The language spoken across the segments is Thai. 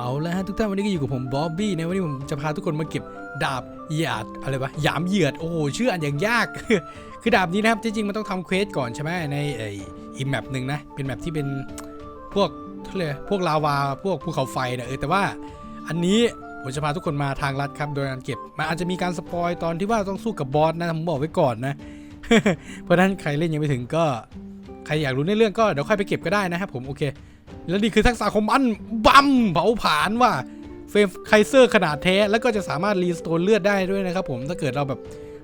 เอาละฮะทุกท่านวันนี้ก็อยู่กับผมบ๊อบบี้นะวันนี้ผมจะพาทุกคนมาเก็บดาบหยาดอะไรวะหยามเหยือดโอ้โหชื่ออันอย่างยาก คือดาบนี้นะครับจริงๆมันต้องทำเควสก่อนใช่ไหมในไออีแมปหนึ่งนะเป็นแมปที่เป็นพวกเขาเรียพวกลาวาพวกภูเขาไฟนะเออแต่ว่าอันนี้ผมจะพาทุกคนมาทางลัดครับโดยการเก็บมันอาจจะมีการสปอยตอนที่ว่าต้องสู้กับบอสนะผมบอกไว้ก่อนนะเพราะฉะนั้นใครเล่นยังไม่ถึงก็ใครอยากรู้ในเรื่องก็เดี๋ยวค่อยไปเก็บก็ได้นะครับผมโอเค แล้วนี่คือทักษะของมันบัมเผาผลาญว่าเฟรมไคเซอร์ขนาดแท้ แล้วก็จะสามารถรีสโตนเลือดได้ด้วยนะครับผมถ้าเกิดเราแบบ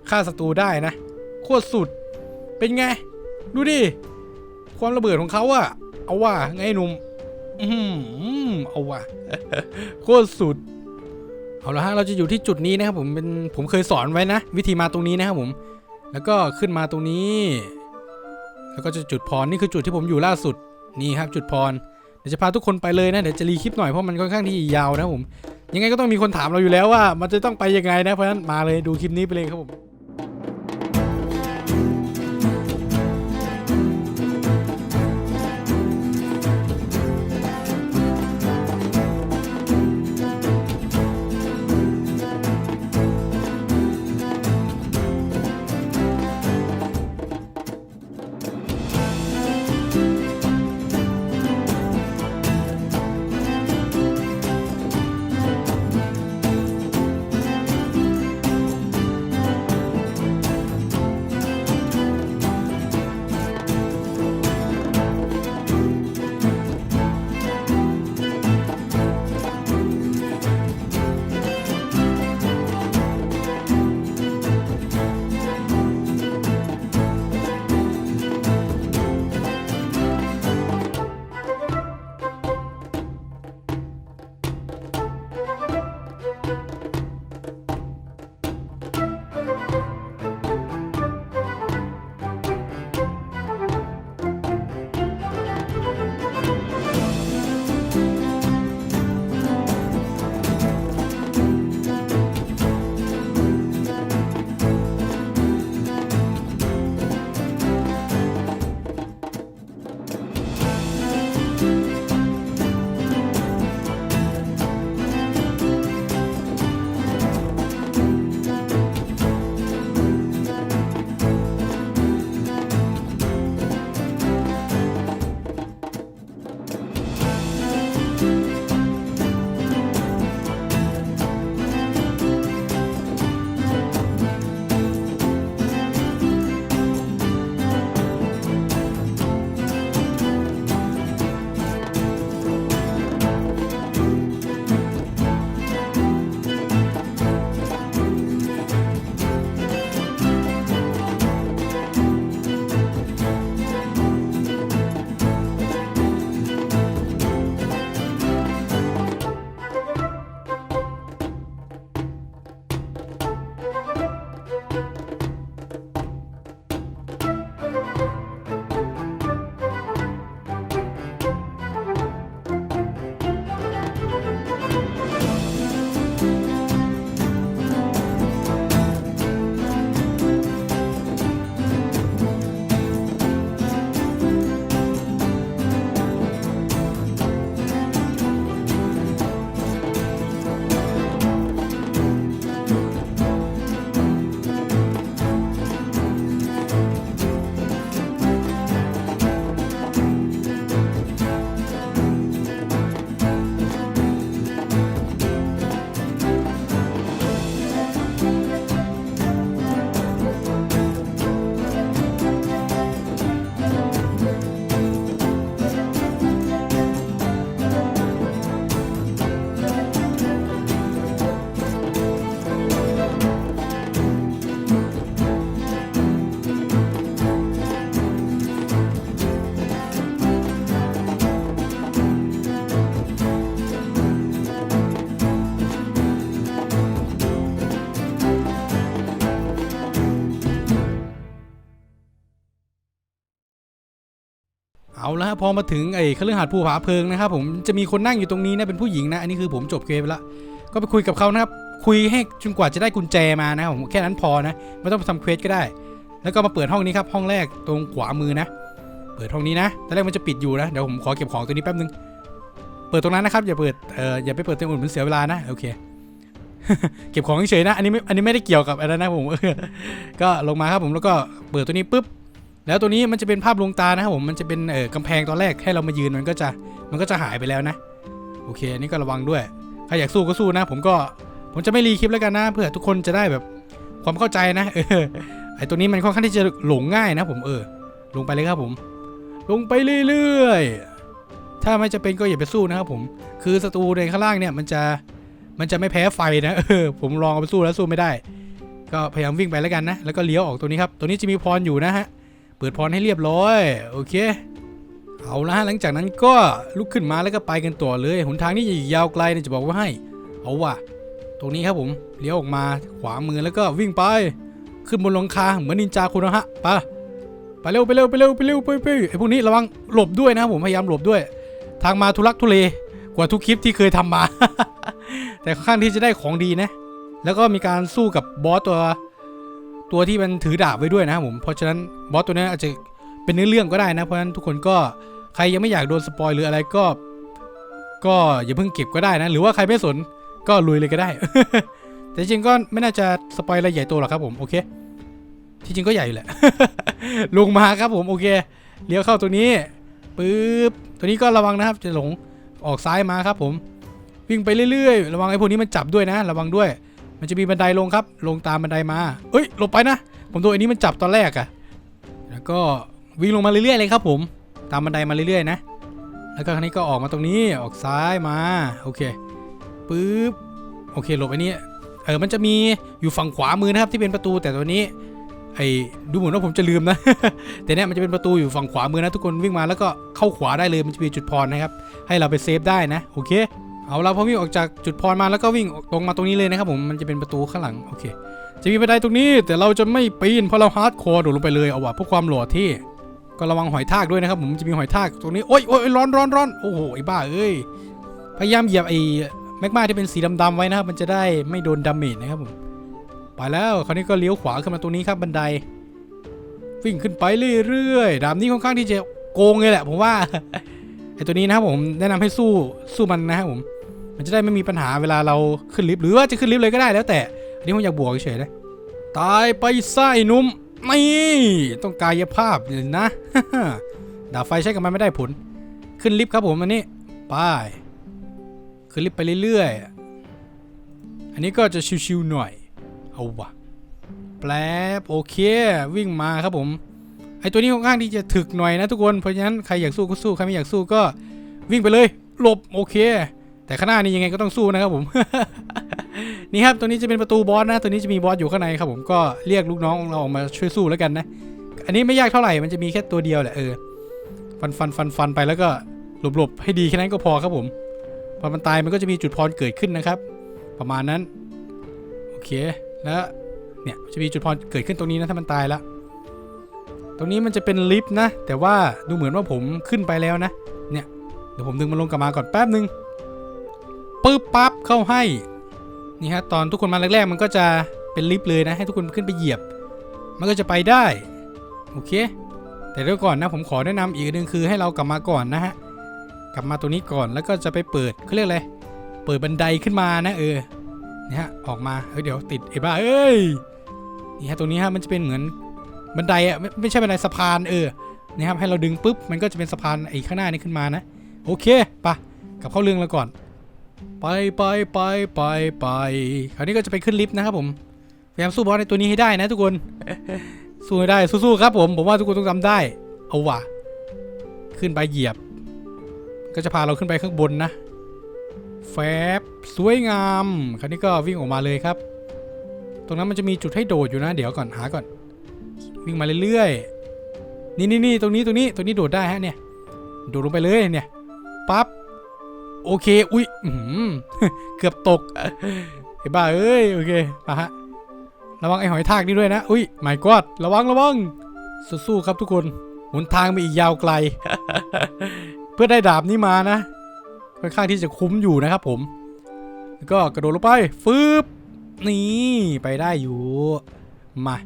ฆ่าศัตรูได้นะ โคตรสุดเป็นไง ดูดิ ความระเบิดของเขาอะเอาว่าไงหนุ่มอื้อหือเอาว่าโคตรสุด เอาละฮะเราจะอยู่ที่จุดนี้นะครับผมเป็นผมเคยสอนไว้นะ วิธีมาตรงนี้นะครับผม แล้วก็ขึ้นมาตรงนี้ แล้วก็จะจุดพรนี่คือจุดที่ผมอยู่ล่าสุดนี่ครับจุดพร ดี๋ยวจะพาทุกคนไปเลยนะเดี๋ยวจะรีคลิปหน่อยเพราะมันค่อนข้างที่ยาวนะผมยังไงก็ต้องมีคนถามเราอยู่แล้วว่า มันจะต้องไปยังไงนะเพราะฉะนั้นมาเลยดูคลิปนี้ไปเลยครับผม เอาละพอมาถึงไอ้เครื่องหาดภูผาเพลิงนะครับผมจะมีคนนั่งอยู่ตรงนี้นะเป็นผู้หญิงนะอันนี้คือผมจบเกมไปล้วก็ไปคุยกับเขานะครับคุยให้จนกว่าจะได้กุญแจมานะครับผมแค่นั้นพอนะไม่ต้องไปทำเควสก็ได้ แล้วก็มาเปิดห้องนี้ครับห้องแรกตรงขวามือนะ เปิดห้องนี้นะตอนแรกมันจะปิดอยู่นะเดี๋ยวผมขอเก็บของตัวนี้แป๊บนึงเปิดตรงนั้นนะครับอย่าเปิดเอ่ออย่าไปเปิดตรงอื่นมันเสียเวลานะโอเคเก็บของเฉยนะอันนี้ไม่อันนี้ไม่ได้เกี่ยวกับอะไรนะผมก็ลงมาครับผมแล้วก็เปิดตัวนี้ปุ๊บ แล้วตัวนี้มันจะเป็นภาพลวงตานะครับผมมันจะเป็นเอ่อกำแพงตอนแรกให้เรามายืนมันก็จะมันก็จะหายไปแล้วนะ โอเคอันนี้ก็ระวังด้วยใครอยากสู้ก็สู้นะ ผมก็ผมจะไม่รีคลิปแล้วกันนะเพื่อทุกคนจะได้แบบความเข้าใจนะเออไอตัวนี้มันค่อนข้างที่จะหลงง่ายนะผมเออ ลงไปเลยครับผม ลงไปเรื่อยๆถ้าไม่จะเป็นก็อย่าไปสู้นะครับผมคือศัตรูในข้างล่างเนี่ยมันจะมันจะไม่แพ้ไฟนะเออผมลองเอาไปสู้แล้วสู้ไม่ได้ ก็พยายามวิ่งไปแล้วกันนะ แล้วก็เลี้ยวออกตัวนี้ครับ ตัวนี้จะมีพรอยู่นะฮะ เปิดพรให้เรียบร้อย โอเค เอาละฮะหลังจากนั้นก็ลุกขึ้นมาแล้วก็ไปกันต่อเลยหนทางนี้อีกยาวไกลนะจะบอกว่าให้ เอาว่ะ ตรงนี้ครับผมเลี้ยวออกมาขวามือแล้วก็วิ่งไป ขึ้นบนหลังคาเหมือนนินจาคุณนะฮะไปไปเร็วไปเร็วไปเร็วไปเร็วไปไปไอ้พวกนี้ระวังหลบด้วยนะครับผมพยายามหลบด้วย ทางมาทุลักทุเลกว่าทุกคลิปที่เคยทำมา แต่ค่อนข้างที่จะได้ของดีนะ แล้วก็มีการสู้กับบอสตัว ตัวที่มันถือดาบไว้ด้วยนะครับผม เพราะฉะนั้นบอสตัวนี้อาจจะเป็นเนื้อเรื่องก็ได้นะ เพราะฉะนั้นทุกคนก็ใครยังไม่อยากโดนสปอยหรืออะไรก็ ก็อย่าเพิ่งเก็บก็ได้นะ หรือว่าใครไม่สนก็ลุยเลยก็ได้ แต่จริงก็ไม่น่าจะสปอยอะไรใหญ่โตหรอกครับผมโอเค ที่จริงก็ใหญ่แหละ ลงมาครับผมโอเคเลี้ยวเข้าตัวนี้ปึ๊บตัวนี้ก็ระวังนะครับจะหลงออกซ้ายมาครับผม วิ่งไปเรื่อยๆ ระวังไอ้พวกนี้มันจับด้วยนะ ระวังด้วย มันจะมีบันไดลงครับ ลงตามบันไดมาเอ้ยหลบไปนะ ผมโดนอันนี้มันจับตอนแรกอะแล้วก็วิ่งลงมาเรื่อยๆเลยครับ ผม ตามบันไดมาเรื่อยๆนะ แล้วก็ครั้นี้ก็ออกมาตรงนี้ออกซ้ายมาโอเคปึ๊บโอเคหลบไอ้นี้เออมันจะมีอยู่ฝั่งขวามือนะครับที่เป็นประตูแต่ตัวนี้ไอ้ดูเหมือนว่าผมจะลืมนะ แต่เนี่ยมันจะเป็นประตูอยู่ฝั่งขวามือนะทุกคนวิ่งมาแล้วก็เข้าขวาได้เลยมันจะมีจุดพรนะครับ ให้เราไปเซฟได้นะโอเค เอาเราพอวิ่งออกจากจุดพรมาแล้วก็วิ่งตรงมาตรงนี้เลยนะครับผมมันจะเป็นประตูข้างหลังโอเค จะมีบันไดตรงนี้แต่เราจะไม่ปีนเพราะเราฮาร์ดคอร์โดดลงไปเลยเอาว่ะเพื่อความหล่อที่ก็ระวังหอยทากด้วยนะครับผมจะมีหอยทากตรงนี้โอ๊ยโอ๊ยร้อนร้อนร้อนโอ้โหไอ้บ้าเอ้ยพยายามเหยียบไอ้แมกมาที่เป็นสีดำๆไว้นะครับมันจะได้ไม่โดนดาเมจนะครับผมไปแล้วคราวนี้ก็เลี้ยวขวาขึ้นมาตรงนี้ครับบันได วิ่งขึ้นไปเรื่อยๆดาบนี้ค่อนข้างที่จะโกงเลยแหละผมว่าไอ้ตัวนี้นะครับผมแนะนำให้สู้สู้มันนะครับผม มันจะได้ไม่มีปัญหาเวลาเราขึ้นลิฟต์หรือว่าจะขึ้นลิฟต์เลยก็ได้แล้วแต่ อันนี้ผมอยากบวกเฉยๆนะตายไปไส้หนุ่มนี่ต้องกายภาพเลยนะดาบไฟใช้กับมันไม่ได้ผล ขึ้นลิฟต์ครับผมอันนี้ไปขึ้นลิฟต์ไปเรื่อยๆ อันนี้ก็จะชิวๆหน่อย เอาวะแป๊บโอเค วิ่งมาครับผมไอตัวนี้ค่อนข้างที่จะถึกหน่อยนะทุกคนเพราะฉะนั้นใครอยากสู้ก็สู้ใครไม่อยากสู้ก็วิ่งไปเลยหลบโอเค แต่ข้างหน้านี้ยังไงก็ต้องสู้นะครับผม นี่ครับตัวนี้จะเป็นประตูบอสนะ ตัวนี้จะมีบอสอยู่ข้างในครับผมก็เรียกลูกน้องเราออกมาช่วยสู้แล้วกันนะ อันนี้ไม่ยากเท่าไหร่มันจะมีแค่ตัวเดียวแหละเออ ฟันฟันฟันฟันไปแล้วก็หลบหลบให้ดีแค่นั้นก็พอครับผมพอมันตายมันก็จะมีจุดพรเกิดขึ้นนะครับ ประมาณนั้น โอเคแล้วเนี่ยจะมีจุดพรเกิดขึ้นตรงนี้นะถ้ามันตายแล้วตรงนี้มันจะเป็นลิฟต์นะ แต่ว่าดูเหมือนว่าผมขึ้นไปแล้วนะ เนี่ยเดี๋ยวผมดึงมันลงกลับมาก่อนแป๊บนึง ปึ๊บปั๊บเข้าให้นี่ฮะตอนทุกคนมาแรก ๆ มันก็จะเป็นลิฟต์เลยนะให้ทุกคนขึ้นไปเหยียบ มันก็จะไปได้โอเค แต่เดี๋ยวก่อนนะผมขอแนะนำอีกนึงคือให้เรากลับมาก่อนนะฮะกลับมาตรงนี้ก่อนแล้วก็จะไปเปิดเขาเรียกอะไรเปิดบันไดขึ้นมานะเออนี่ฮะออกมาเฮ้ยเดี๋ยวติดไอ้บ้าเอ้ยนี่ฮะตรงนี้ฮะมันจะเป็นเหมือนบันไดอะไม่ไม่ใช่บันไดสะพานเออนี่ครับให้เราดึงปุ๊บมันก็จะเป็นสะพานไอ้ข้างหน้านี้ขึ้นมานะ โอเคปะกลับเข้าเรื่องแล้วก่อน ไปไปไปไปไปคราวนี้ก็จะไปขึ้นลิฟต์นะครับผมพยายามสู้บอสในตัวนี้ให้ได้นะทุกคน สู้ให้ได้สู้ๆครับผมผมว่าทุกคนต้องทำได้ เอาว่ะ ขึ้นไปเหยียบ ก็จะพาเราขึ้นไปข้างบนนะ แฟบสวยงามคราวนี้ก็วิ่งออกมาเลยครับ ตรงนั้นมันจะมีจุดให้โดดอยู่นะ เดี๋ยวก่อนหาก่อน วิ่งมาเรื่อยๆนี่นี่นี่ตรงนี้ตรงนี้ตรงนี้โดดได้ฮะเนี่ยโดดลงไปเลยเนี่ยปั๊บ โอเค อุ้ยเกือบตกไอ้บ้าเอ้ย โอเคมาฮะ ระวังไอ้หอยทากนี่ด้วยนะ อุ้ยไม่กอดระวังระวัง สู้ๆครับทุกคน หนทางไปอีกยาวไกล เพื่อได้ดาบนี้มานะ ค่อนข้างที่จะคุ้มอยู่นะครับผม แล้วก็กระโดดลงไป ฟืบ นี่ ไปได้อยู่ มา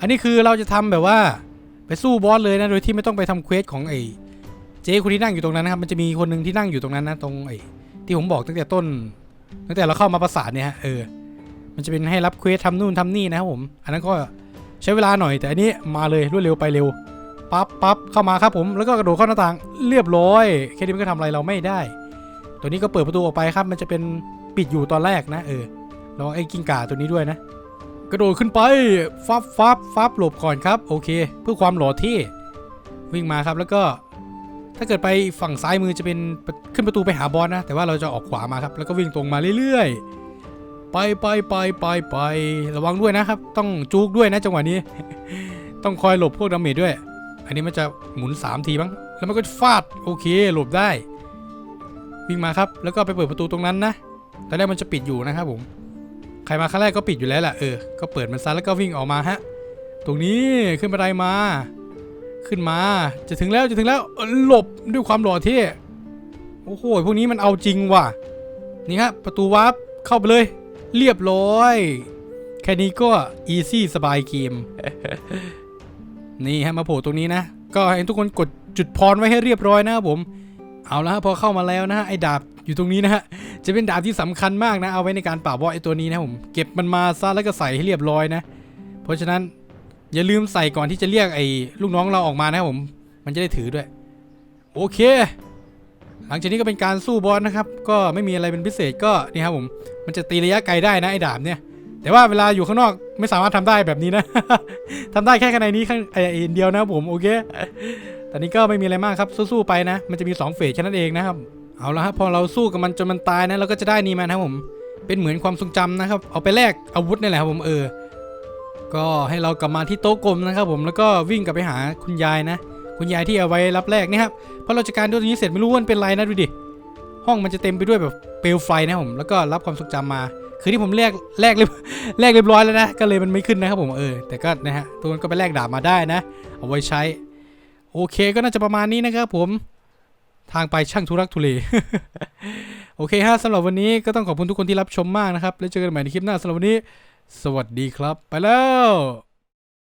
อันนี้คือเราจะทำแบบว่า ไปสู้บอสเลยนะ โดยที่ไม่ต้องไปทำเควสของไอ้ เจ๊คนที่นั่งอยู่ตรงนั้นนะครับมันจะมีคนหนึ่งที่นั่งอยู่ตรงนั้นนะตรงไอ้ที่ผมบอกตั้งแต่ต้น ตั้งแต่เราเข้ามาประสานเนี่ยฮะเออมันจะเป็นให้รับเควสทำนู่นทำนี่นะครับผม อันนั้นก็ใช้เวลาหน่อยแต่อันนี้มาเลยรวดเร็วไปเร็วปั๊บปั๊บเข้ามาครับผมแล้วก็กระโดดเข้าหน้าต่างเรียบร้อยแค่นี้มันก็ทำอะไรเราไม่ได้ ตัวนี้ก็เปิดประตูออกไปครับ มันจะเป็นปิดอยู่ตอนแรกนะ เออระวังไอ้กิ้งก่าตัวนี้ด้วยนะ กระโดดขึ้นไปฟับฟับฟับหลบก่อนครับ โอเค เพื่อความหล่อเท่วิ่งมาครับแล้วก็ ถ้าเกิดไปฝั่งซ้ายมือจะเป็นขึ้นประตูไปหาบอสนะ แต่ว่าเราจะออกขวามาครับ แล้วก็วิ่งตรงมาเรื่อยๆ ไปไปไปไปไประวังด้วยนะครับ ต้องจุกด้วยนะจังหวะนี้ ต้องคอยหลบพวกดาเมจด้วย อันนี้มันจะหมุน 3 ทีบ้าง แล้วมันก็ฟาด โอเค หลบได้ วิ่งมาครับ แล้วก็ไปเปิดประตูตรงนั้นนะ ตอนแรกมันจะปิดอยู่นะครับผม ใครมาครั้งแรกก็ปิดอยู่แล้วแหละเออ ก็เปิดมันซะแล้วก็วิ่งออกมาฮะ ตรงนี้ขึ้นบันไดมา ขึ้นมา จะถึงแล้วจะถึงแล้วหลบด้วยความหล่อเท่โอ้โหพวกนี้มันเอาจริงว่ะ นี่ฮะประตูวาร์ปเข้าไปเลย เรียบร้อย แค่นี้ก็อีซี่สบายเกม นี่ฮะมาโผล่ตรงนี้นะ ก็ให้ทุกคนกดจุดพรไว้ให้เรียบร้อยนะครับผม เอาละฮะพอเข้ามาแล้วนะฮะไอ้ดาบอยู่ตรงนี้นะฮะจะเป็นดาบที่สำคัญมากนะ เอาไว้ในการปราบบอไอ้ตัวนี้นะผม เก็บมันมาซะแล้วก็ใส่ให้เรียบร้อยนะ เพราะฉะนั้น อย่าลืมใส่ก่อนที่จะเรียกไอ้ลูกน้องเราออกมานะครับผม มันจะได้ถือด้วย โอเค หลังจากนี้ก็เป็นการสู้บอสนะครับ ก็ไม่มีอะไรเป็นพิเศษก็นี่ครับผม มันจะตีระยะไกลได้นะไอ้ดาบเนี่ย แต่ว่าเวลาอยู่ข้างนอกไม่สามารถทำได้แบบนี้นะทำได้แค่ข้างในนี้ข้างไอ้เดียวนะครับผมโอเค ตอนนี้ก็ไม่มีอะไรมากครับสู้ๆไปนะ มันจะมี2เฟสแค่นั้นเองนะครับ เอาละครับพอเราสู้กับมันจนมันตายนะเราก็จะได้นี่มานะครับผม เป็นเหมือนความทรงจำนะครับ เอาไปแลกอาวุธนี่แหละครับผมเออ ก็ให้เรากลับมาที่โต๊ะกลมนะครับผมแล้วก็วิ่งกลับไปหาคุณยายนะ คุณยายที่เอาไว้รับแรกนี่ครับพอเราจัดการตัวนี้เสร็จไม่รู้ว่ามันเป็นไรนะดูดิห้องมันจะเต็มไปด้วยแบบเปลวไฟนะผมแล้วก็รับความทรงจำมา คือที่ผมแลกแลกเรียบแลกเรียบร้อยแล้วนะก็เลยมันไม่ขึ้นนะครับผมเออแต่ก็นะฮะตัวนั้นก็ไปแลกดาบมาได้นะ เอาไว้ใช้ โอเคก็น่าจะประมาณนี้นะครับผมทางไปช่างทุรักทุเล โอเคฮะสำหรับวันนี้ก็ต้องขอบคุณทุกคนที่รับชมมากนะครับ แล้วเจอกันใหม่ในคลิปหน้าสำหรับวันนี้ สวัสดีครับ ไปแล้ว